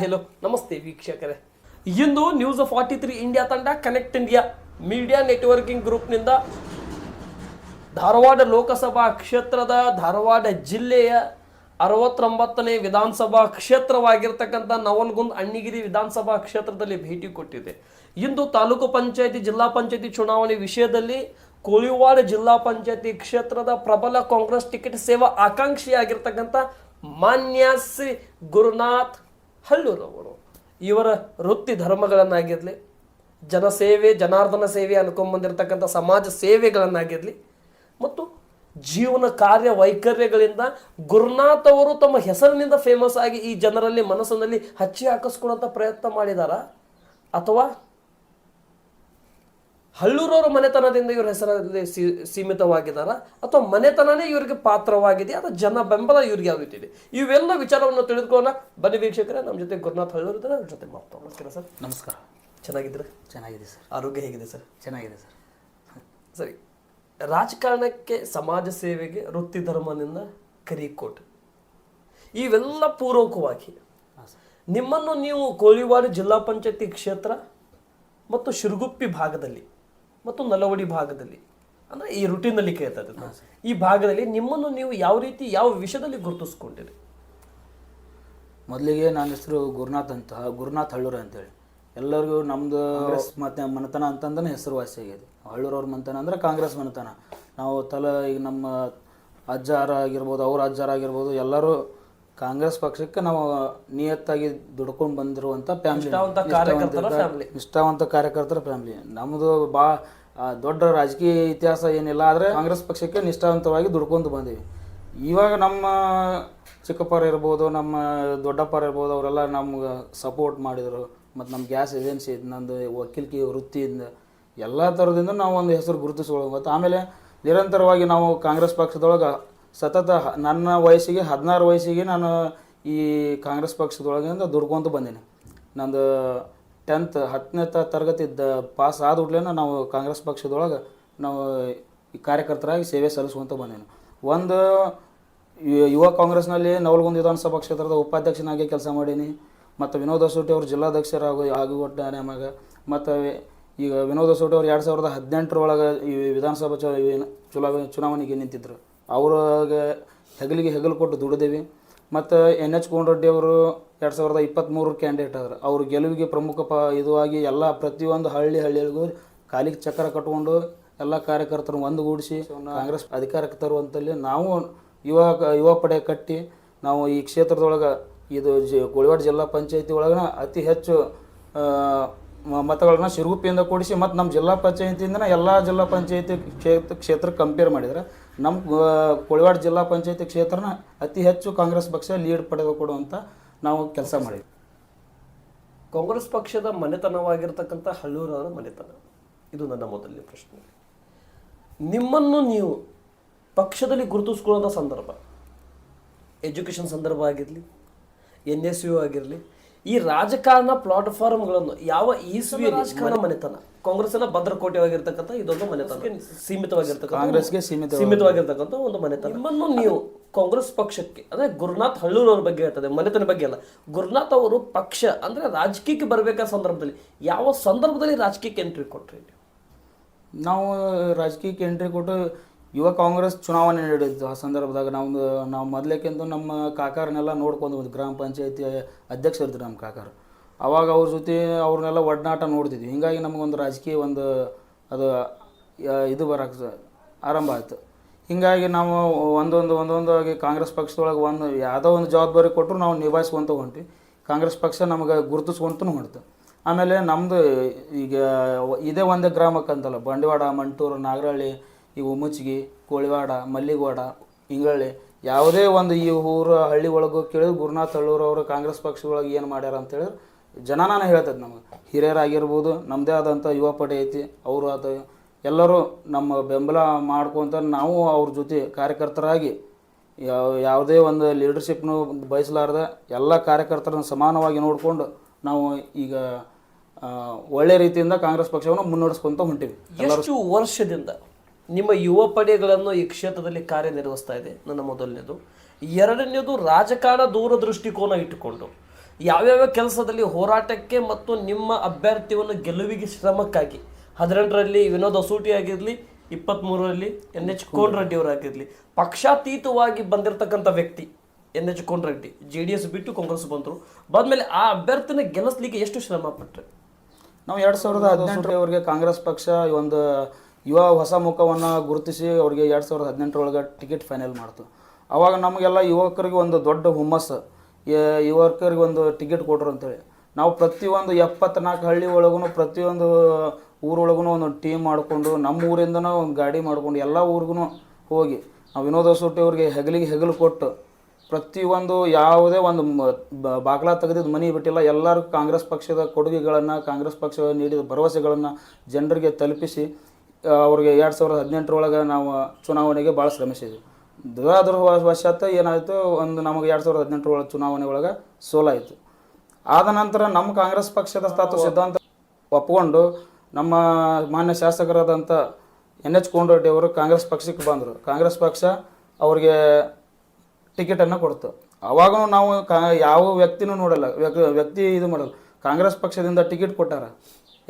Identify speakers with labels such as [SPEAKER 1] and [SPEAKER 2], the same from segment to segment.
[SPEAKER 1] Hello ನಮಸ್ತೆ ವೀಕ್ಷಕರೇ. ಇಂದು ನ್ಯೂಸ್ ಫಾರ್ಟಿ ತ್ರೀ ಇಂಡಿಯಾ ತಂಡ ಕನೆಕ್ಟ್ ಇಂಡಿಯಾ ಮೀಡಿಯಾ ನೆಟ್ವರ್ಕಿಂಗ್ ಗ್ರೂಪ್ನಿಂದ ಧಾರವಾಡ ಲೋಕಸಭಾ ಕ್ಷೇತ್ರದ ಧಾರವಾಡ ಜಿಲ್ಲೆಯ ಅರವತ್ತೊಂಬತ್ತನೇ ವಿಧಾನಸಭಾ ಕ್ಷೇತ್ರವಾಗಿರ್ತಕ್ಕಂಥ ನವಲ್ಗುಂದ್ ಅಣ್ಣಿಗಿರಿ ವಿಧಾನಸಭಾ ಕ್ಷೇತ್ರದಲ್ಲಿ ಭೇಟಿ ಕೊಟ್ಟಿದೆ. ಇಂದು ತಾಲೂಕು ಪಂಚಾಯತಿ, ಜಿಲ್ಲಾ ಪಂಚಾಯತಿ ಚುನಾವಣೆ ವಿಷಯದಲ್ಲಿ ಕೋಳಿವಾಡ ಜಿಲ್ಲಾ ಪಂಚಾಯತಿ ಕ್ಷೇತ್ರದ ಪ್ರಬಲ ಕಾಂಗ್ರೆಸ್ ಟಿಕೆಟ್ ಸೇವಾ ಆಕಾಂಕ್ಷಿಯಾಗಿರ್ತಕ್ಕಂಥ ಮಾನ್ಯ ಶ್ರೀ ಗುರುನಾಥ್ ಹಳ್ಳೂರವರು ಇವರ ವೃತ್ತಿ ಧರ್ಮಗಳನ್ನಾಗಿರಲಿ, ಜನಸೇವೆ, ಜನಾರ್ದನ ಸೇವೆ ಅನ್ಕೊಂಬಂದಿರತಕ್ಕಂಥ ಸಮಾಜ ಸೇವೆಗಳನ್ನಾಗಿರಲಿ, ಮತ್ತು ಜೀವನ ಕಾರ್ಯ ವೈಕರ್ಯಗಳಿಂದ ಗುರುನಾಥ್ ಅವರು ತಮ್ಮ ಹೆಸರಿನಿಂದ ಫೇಮಸ್ ಆಗಿ ಈ ಜನರಲ್ಲಿ ಮನಸ್ಸಿನಲ್ಲಿ ಹಚ್ಚಿ ಹಾಕಿಸ್ಕೊಳ್ಳೋಂಥ ಪ್ರಯತ್ನ ಮಾಡಿದಾರ? ಅಥವಾ ಹಳ್ಳೂರವರ ಮನೆತನದಿಂದ ಇವ್ರ ಹೆಸರಲ್ಲಿ ಸೀಮಿತವಾಗಿದ್ದಾರ ಅಥವಾ ಮನೆತನನೇ ಇವರಿಗೆ ಪಾತ್ರವಾಗಿದೆ ಅಥವಾ ಜನ ಬೆಂಬಲ ಇವ್ರಿಗೆ ಯಾವ ರೀತಿ ಇದೆ ಇವೆಲ್ಲ ವಿಚಾರವನ್ನು ತಿಳಿದುಕೊಳ್ಳೋಣ. ಬನ್ನಿ ವೀಕ್ಷಕರೇ ನಮ್ಮ ಜೊತೆ ಗುರುನಾಥ್ ಹಳ್ಳೂರ್ ಇದ್ದಾರೆ. ಅವ್ರ ಜೊತೆ ಮಾತಾಡೋಣ ನಮಸ್ಕಾರ ಸರ್?
[SPEAKER 2] ನಮಸ್ಕಾರ.
[SPEAKER 1] ಚೆನ್ನಾಗಿದ್ರೆ
[SPEAKER 2] ಚೆನ್ನಾಗಿದೆ ಸರ್.
[SPEAKER 1] ಆರೋಗ್ಯ ಹೇಗಿದೆ ಸರ್?
[SPEAKER 2] ಚೆನ್ನಾಗಿದೆ ಸರ್.
[SPEAKER 1] ಸರಿ ರಾಜಕಾರಣಕ್ಕೆ ಸಮಾಜ ಸೇವೆಗೆ ವೃತ್ತಿ ಧರ್ಮದಿಂದ ಕರಿಕೋಟ್. ಇವೆಲ್ಲ ಪೂರ್ವಕವಾಗಿ ನಿಮ್ಮನ್ನು ನೀವು ಕೋಳಿವಾಡ ಜಿಲ್ಲಾ ಪಂಚಾಯತಿ ಕ್ಷೇತ್ರ ಮತ್ತು ಶಿರುಗುಪ್ಪಿ ಭಾಗದಲ್ಲಿ ಮತ್ತು ನಲವಡಿ ಭಾಗದಲ್ಲಿ. ಅಂದರೆ ಈ ರುಟೀನಲ್ಲಿ ಕೇಳ್ತಾ ಇದ್ದೀನಿ ನಾನು. ಈ ಭಾಗದಲ್ಲಿ ನಿಮ್ಮನ್ನು ನೀವು ಯಾವ ರೀತಿ ಯಾವ ವಿಷಯದಲ್ಲಿ ಗುರುತಿಸ್ಕೊಂಡಿರಿ?
[SPEAKER 2] ಮೊದಲಿಗೆ ನನ್ನ ಹೆಸರು ಗುರುನಾಥ್ ಅಂತ ಗುರುನಾಥ್ ಹಳ್ಳೂರು ಅಂತೇಳಿ. ಎಲ್ಲರಿಗೂ ನಮ್ದು ಮತ್ತೆ ಮನೆತನ ಅಂತಂದ್ರೆ ಹೆಸರುವಾಸಿ ಆಗಿದೆ ಹಳ್ಳೂರವ್ರ ಮನೆತನ ಅಂದ್ರೆ ಕಾಂಗ್ರೆಸ್ ಮನೆತನ. ನಾವು ತಲೆ ಈಗ ನಮ್ಮ ಅಜ್ಜಾರ ಆಗಿರ್ಬೋದು ಅವ್ರ ಅಜ್ಜಾರ ಆಗಿರ್ಬೋದು ಎಲ್ಲರೂ ಕಾಂಗ್ರೆಸ್ ಪಕ್ಷಕ್ಕೆ ನಾವು ನಿಯತ್ತಾಗಿ ದುಡ್ಕೊಂಡು ಬಂದಿರುವಂಥ ಫ್ಯಾಮಿಲಿ.
[SPEAKER 1] ನಿಷ್ಠಾವಂತ ಕಾರ್ಯಕರ್ತರ ಫ್ಯಾಮಿಲಿ.
[SPEAKER 2] ನಮ್ಮದು ಬಾ ದೊಡ್ಡ ರಾಜಕೀಯ ಇತಿಹಾಸ ಏನಿಲ್ಲ ಆದರೆ ಕಾಂಗ್ರೆಸ್ ಪಕ್ಷಕ್ಕೆ ನಿಷ್ಠಾವಂತವಾಗಿ ದುಡ್ಕೊಂಡು ಬಂದೀವಿ. ಇವಾಗ ನಮ್ಮ ಚಿಕ್ಕಪ್ಪರು ಇರ್ಬೋದು ನಮ್ಮ ದೊಡ್ಡಪ್ಪರು ಇರ್ಬೋದು ಅವರೆಲ್ಲ ನಮ್ಗೆ ಸಪೋರ್ಟ್ ಮಾಡಿದರು. ಮತ್ತು ನಮ್ಮ ಗ್ಯಾಸ್ ಏಜೆನ್ಸಿ ನಂದು ವಕೀಲಿಕೆ ವೃತ್ತಿಯಿಂದ ಎಲ್ಲ ಥರದಿಂದ ನಾವು ಒಂದು ಹೆಸರು ಗುರುತಿಸ್ಕೊಳ್ಬೋದು ಆಮೇಲೆ ನಿರಂತರವಾಗಿ ನಾವು ಕಾಂಗ್ರೆಸ್ ಪಕ್ಷದೊಳಗೆ ಸತತ ನನ್ನ ವಯಸ್ಸಿಗೆ, ಹದಿನಾರು ವಯಸ್ಸಿಗೆ ನಾನು ಈ ಕಾಂಗ್ರೆಸ್ ಪಕ್ಷದೊಳಗಿಂದ ದುಡ್ಕೊಂತ ಬಂದೀನಿ. ನಂದು ಟೆಂತ್, ಹತ್ತನೇ ತರಗತಿ ಪಾಸ್ ಆದ ನಾವು ಕಾಂಗ್ರೆಸ್ ಪಕ್ಷದೊಳಗೆ ನಾವು ಈ ಕಾರ್ಯಕರ್ತರಾಗಿ ಸೇವೆ ಸಲ್ಲಿಸ್ಕೊಂತ ಬಂದೇನು. ಒಂದು ಯುವ ಕಾಂಗ್ರೆಸ್ನಲ್ಲಿ ನವಲಗುಂದ ವಿಧಾನಸಭಾ ಕ್ಷೇತ್ರದ ಉಪಾಧ್ಯಕ್ಷನಾಗಿ ಕೆಲಸ ಮಾಡೀನಿ. ಮತ್ತು ವಿನೋದ ಸೂಟಿ ಅವರು ಜಿಲ್ಲಾಧ್ಯಕ್ಷರಾಗು ಆಗಿಬಿಟ್ಟಾರೆ ಆಮ್ಯಾಗ ಮತ್ತು ಈಗ ವಿನೋದ ಸೂಟಿ ಅವರು ಎರಡು ಸಾವಿರದ ಹದಿನೆಂಟರೊಳಗೆ ಈ ವಿಧಾನಸಭಾ ಚುನಾವಣೆಗೆ ನಿಂತಿದ್ದರು ಅವ್ರಿಗೆ ಹೆಗಲಿಗೆ ಹೆಗಲು ಕೊಟ್ಟು ದುಡಿದೇವಿ. ಮತ್ತು ಎನ್ ಎಚ್ ಕೋನರೆಡ್ಡಿ ಅವರು ಎರಡು ಸಾವಿರದ ಇಪ್ಪತ್ತ್ಮೂರು ಕ್ಯಾಂಡಿಡೇಟ್ ಆದ್ರು. ಅವ್ರ ಗೆಲುವಿಗೆ ಪ್ರಮುಖ ಪ ಇದುವಾಗಿ ಎಲ್ಲ ಪ್ರತಿಯೊಂದು ಹಳ್ಳಿ ಹಳ್ಳಿಗಳಿಗೂ ಕಾಲಿಗೆ ಚಕ್ರ ಕಟ್ಕೊಂಡು ಎಲ್ಲ ಕಾರ್ಯಕರ್ತರು ಒಂದುಗೂಡಿಸಿ ಕಾಂಗ್ರೆಸ್ ಅಧಿಕಾರಕ್ಕೆ ತರುವಂತಲ್ಲಿ ನಾವು ಯುವ ಯುವ ಪಡೆ ಕಟ್ಟಿ ನಾವು ಈ ಕ್ಷೇತ್ರದೊಳಗೆ ಇದು ಜಿ ಕೋಳಿವಾಡ ಜಿಲ್ಲಾ ಪಂಚಾಯತಿ ಒಳಗೆ ಅತಿ ಹೆಚ್ಚು ಮತಗಳನ್ನ ಶಿರುಗುಪ್ಪಿಯಿಂದ ಕೂಡಿಸಿ ಮತ್ತು ನಮ್ಮ ಜಿಲ್ಲಾ ಪಂಚಾಯತಿಯಿಂದ ಎಲ್ಲ ಜಿಲ್ಲಾ ಪಂಚಾಯತಿ ಕ್ಷೇತ್ರ, ಕ್ಷೇತ್ರಕ್ಕೆ ಕಂಪೇರ್ ಮಾಡಿದ್ರೆ ನಮ್ಮ ಕೋಳಿವಾಡ ಜಿಲ್ಲಾ ಪಂಚಾಯತಿ ಕ್ಷೇತ್ರನ ಅತಿ ಹೆಚ್ಚು ಕಾಂಗ್ರೆಸ್ ಪಕ್ಷ ಲೀಡ್ ಪಡೆದುಕೊಡುವಂಥ ನಾವು ಕೆಲಸ ಮಾಡಿದ್ವಿ.
[SPEAKER 1] ಕಾಂಗ್ರೆಸ್ ಪಕ್ಷದ ಮನೆತನವಾಗಿರ್ತಕ್ಕಂಥ ಹಳ್ಳೂರವರ ಮನೆತನ. ಇದು ನನ್ನ ಮೊದಲನೇ ಪ್ರಶ್ನೆ. ನಿಮ್ಮನ್ನು ನೀವು ಪಕ್ಷದಲ್ಲಿ ಗುರುತಿಸ್ಕೊಳ್ಳೋಂಥ ಸಂದರ್ಭ. ಎಜುಕೇಷನ್ ಸಂದರ್ಭ ಆಗಿರಲಿ ಎನ್ ಎಸ್ ಯು ಆಗಿರಲಿ ಈ ರಾಜಕಾರಣ ಪ್ಲಾಟ್ಫಾರ್ಮ್ಗಳನ್ನು ಯಾವ ಈಸ್ವಿ ರಾಜಕಾರಣ ಮನೆತನ? ಕಾಂಗ್ರೆಸ್ನ ಭದ್ರಕೋಟೆವಾಗಿರ್ತಕ್ಕಂಥ ಇದೊಂದು ಮನೆತನ. ಸೀಮಿತವಾಗಿರ್ತಕ್ಕಂಥ
[SPEAKER 2] ಕಾಂಗ್ರೆಸ್ಗೆ ಸೀಮಿತ
[SPEAKER 1] ಸೀಮಿತವಾಗಿರ್ತಕ್ಕಂಥ ಒಂದು ಮನೆತನ. ನಿಮ್ಮನ್ನು ನೀವು ಕಾಂಗ್ರೆಸ್ ಪಕ್ಷಕ್ಕೆ ಅಂದ್ರೆ ಗುರುನಾಥ್ ಹಳ್ಳೂರ್ ಅವ್ರ ಬಗ್ಗೆ ಹೇಳ್ತದೆ ಮನೆತನ ಬಗ್ಗೆ ಅಲ್ಲ. ಗುರುನಾಥ್ ಅವರು ಪಕ್ಷ ಅಂದ್ರೆ ರಾಜಕೀಯಕ್ಕೆ ಬರಬೇಕಾದ ಸಂದರ್ಭದಲ್ಲಿ ಯಾವ ಸಂದರ್ಭದಲ್ಲಿ ರಾಜಕೀಯಕ್ಕೆ ಎಂಟ್ರಿ ಕೊಟ್ರಿ ನಾವು?
[SPEAKER 2] ರಾಜಕೀಯಕ್ಕೆ ಎಂಟ್ರಿ ಕೊಟ್ಟು ಯುವ ಕಾಂಗ್ರೆಸ್ ಚುನಾವಣೆ ನಡೆದಿತ್ತು. ಆ ಸಂದರ್ಭದಾಗ ನಾವು ನಾವು ಮೊದಲೇಕೆಂದು ನಮ್ಮ ಕಾಕಾರನ್ನೆಲ್ಲ ನೋಡ್ಕೊಂಡು ಹೋದ್ವಿ. ಗ್ರಾಮ ಪಂಚಾಯತಿ ಅಧ್ಯಕ್ಷರಿದ್ರು ನಮ್ಮ ಕಾಕಾರ. ಅವಾಗ ಅವ್ರ ಜೊತೆ ಅವ್ರನ್ನೆಲ್ಲ ಒಡನಾಟ ನೋಡ್ತಿದ್ವಿ. ಹೀಗಾಗಿ ನಮಗೊಂದು ರಾಜಕೀಯ ಒಂದು ಅದು ಇದು ಬರೋಕ್ಕೆ ಆರಂಭ ಆಯಿತು. ಹೀಗಾಗಿ ನಾವು ಒಂದೊಂದು ಒಂದೊಂದು ಆಗಿ ಕಾಂಗ್ರೆಸ್ ಪಕ್ಷದೊಳಗೆ ಒಂದು ಯಾವುದೋ ಒಂದು ಜವಾಬ್ದಾರಿ ಕೊಟ್ಟರು ನಾವು ನಿಭಾಯಿಸ್ಕೊಂತ ಹೊಂಟ್ವಿ. ಕಾಂಗ್ರೆಸ್ ಪಕ್ಷ ನಮಗೆ ಗುರುತಿಸ್ಕೊಂತೂ ಹೊಂಟ್ತು. ಆಮೇಲೆ ನಮ್ಮದು ಈಗ, ಇದೇ ಒಂದೇ ಗ್ರಾಮಕ್ಕಂತಲ್ಲ ಬಂಡವಾಡ ಮಂಟೂರು, ನಾಗರಹಳ್ಳಿ ಈ ಉಮ್ಮಚ್ಗಿ ಕೋಳಿವಾಡ, ಮಲ್ಲಿಗವಾಡ, ಇಂಗಳ್ಳಿ, ಯಾವುದೇ ಒಂದು ಈ ಊರ ಹಳ್ಳಿ ಒಳಗೆ ಗುರುನಾಥ್ ಹಳ್ಳೂರು ಅವರು ಕಾಂಗ್ರೆಸ್ ಪಕ್ಷದೊಳಗೆ ಏನು ಮಾಡ್ಯಾರ ಅಂತೇಳಿ ಜನ ನಾನು ಹೇಳ್ತದೆ ನಮಗೆ. ಹಿರಿಯರಾಗಿರ್ಬೋದು ನಮ್ಮದೇ ಆದಂಥ ಯುವ ಪಡೆ ಐತಿ, ಅವರು ಅದು ಎಲ್ಲರೂ ನಮ್ಮ ಬೆಂಬಲ ಮಾಡ್ಕೊಂತ ನಾವು ಅವ್ರ ಜೊತೆ ಕಾರ್ಯಕರ್ತರಾಗಿ ಯಾವ ಯಾವುದೇ ಒಂದು ಲೀಡರ್ಶಿಪ್ನು ಬಯಸಲಾರ್ದೆ ಎಲ್ಲ ಕಾರ್ಯಕರ್ತರನ್ನ ಸಮಾನವಾಗಿ ನೋಡಿಕೊಂಡು ನಾವು ಈಗ ಒಳ್ಳೆ ರೀತಿಯಿಂದ ಕಾಂಗ್ರೆಸ್ ಪಕ್ಷವನ್ನು ಮುನ್ನಡೆಸ್ಕೊಂತ ಹೊಂಟಿವಿ.
[SPEAKER 1] ಎಷ್ಟು ವರ್ಷದಿಂದ? ನಿಮ್ಮ ಯುವ ಪಡೆಗಳನ್ನು ಈ ಕ್ಷೇತ್ರದಲ್ಲಿ ಕಾರ್ಯನಿರ್ವಹಿಸ್ತಾ ಇದೆ. ನನ್ನ ಮೊದಲನೇದು. ಎರಡನೇದು, ರಾಜಕಾರಣ ದೂರದೃಷ್ಟಿಕೋನ ಇಟ್ಟುಕೊಂಡು. ಯಾವ್ಯಾವ ಕೆಲಸದಲ್ಲಿ ಹೋರಾಟಕ್ಕೆ ಮತ್ತು ನಿಮ್ಮ ಅಭ್ಯರ್ಥಿಯನ್ನು ಗೆಲುವಿಗೆ ಶ್ರಮಕ್ಕಾಗಿ. ಹದಿನೆಂಟರಲ್ಲಿ ವಿನೋದ್ ಅಸೂಟಿ ಆಗಿರಲಿ ಇಪ್ಪತ್ತ್ಮೂರರಲ್ಲಿ ಎನ್ ಎಚ್ ಕೋನ್ ರೆಡ್ಡಿ ಅವರಾಗಿರಲಿ ಪಕ್ಷಾತೀತವಾಗಿ ಬಂದಿರತಕ್ಕಂಥ ವ್ಯಕ್ತಿ N H Kon Reddy J D S ಬಿಟ್ಟು ಕಾಂಗ್ರೆಸ್ ಬಂದರು. ಬಂದ್ಮೇಲೆ ಆ ಅಭ್ಯರ್ಥಿನ ಗೆಲ್ಲಿಸ್ಲಿಕ್ಕೆ ಎಷ್ಟು ಶ್ರಮ ಪಟ್ಟರೆ
[SPEAKER 2] ನಾವು ಎರಡು ಸಾವಿರದ ಹದಿನೆಂಟರವರೆಗೆ ಕಾಂಗ್ರೆಸ್ ಪಕ್ಷ ಒಂದು ಯುವ ಹೊಸ ಮುಖವನ್ನು ಗುರುತಿಸಿ ಅವರಿಗೆ ಎರಡು ಸಾವಿರದ ಹದಿನೆಂಟರೊಳಗೆ ಟಿಕೆಟ್ ಫೈನಲ್ ಮಾಡ್ತು. ಅವಾಗ ನಮಗೆಲ್ಲ ಯುವಕರಿಗೆ ಒಂದು ದೊಡ್ಡ ಹುಮ್ಮಸ್ಸು. ಯುವಕರಿಗೆ ಒಂದು ಟಿಕೆಟ್ ಕೊಟ್ರು ಅಂತೇಳಿ. ನಾವು ಪ್ರತಿಯೊಂದು ಎಪ್ಪತ್ನಾಲ್ಕು ಹಳ್ಳಿ ಒಳಗೂ ಪ್ರತಿಯೊಂದು ಊರೊಳಗೂ ಒಂದು ಟೀಮ್ ಮಾಡಿಕೊಂಡು, ನಮ್ಮ ಊರಿಂದನೂ ಒಂದು ಗಾಡಿ ಮಾಡಿಕೊಂಡು ಎಲ್ಲ ಊರಿಗೂ ಹೋಗಿ ನಾವು ವಿನೋದ ಸೂಟಿ ಅವ್ರಿಗೆ ಹೆಗಲಿಗೆ ಹೆಗಲು ಕೊಟ್ಟು, ಪ್ರತಿಯೊಂದು ಯಾವುದೇ ಒಂದು ಬಾಗ್ಲ ತೆಗೆದಿದ್ದು ಮನೆ ಬಿಟ್ಟಿಲ್ಲ, ಎಲ್ಲರೂ ಕಾಂಗ್ರೆಸ್ ಪಕ್ಷದ ಕೊಡುಗೆಗಳನ್ನು, ಕಾಂಗ್ರೆಸ್ ಪಕ್ಷ ನೀಡಿದ ಭರವಸೆಗಳನ್ನು ಜನರಿಗೆ ತಲುಪಿಸಿ ಅವ್ರಿಗೆ ಎರಡು ಸಾವಿರದ ಹದಿನೆಂಟರೊಳಗೆ ನಾವು ಚುನಾವಣೆಗೆ ಭಾಳ ಶ್ರಮಿಸಿದ್ವಿ. ದುರಾದೃಷ್ಟವಶಾತ್ ಏನಾಯಿತು, ಒಂದು ನಮಗೆ ಎರಡು ಸಾವಿರದ ಹದಿನೆಂಟರೊಳಗೆ ಚುನಾವಣೆ ಒಳಗೆ ಸೋಲಾಯಿತು. ಆದ ನಂತರ ನಮ್ಮ ಕಾಂಗ್ರೆಸ್ ಪಕ್ಷದ ತತ್ವ ಸಿದ್ಧಾಂತ ಒಪ್ಪಿಕೊಂಡು ನಮ್ಮ ಮಾನ್ಯ ಶಾಸಕರಾದಂಥ ಎನ್ ಎಚ್ ಕೋನರೆಡ್ಡಿ ಅವರು ಕಾಂಗ್ರೆಸ್ ಪಕ್ಷಕ್ಕೆ ಬಂದರು. ಕಾಂಗ್ರೆಸ್ ಪಕ್ಷ ಅವ್ರಿಗೆ ಟಿಕೆಟನ್ನು ಕೊಡ್ತು. ಅವಾಗೂ ನಾವು ಕಾ, ಯಾವ ವ್ಯಕ್ತಿನೂ ನೋಡಲ್ಲ ವ್ಯಕ್ತಿ ಇದು ಮಾಡಲ್ಲ. ಕಾಂಗ್ರೆಸ್ ಪಕ್ಷದಿಂದ ಟಿಕೆಟ್ ಕೊಟ್ಟಾರ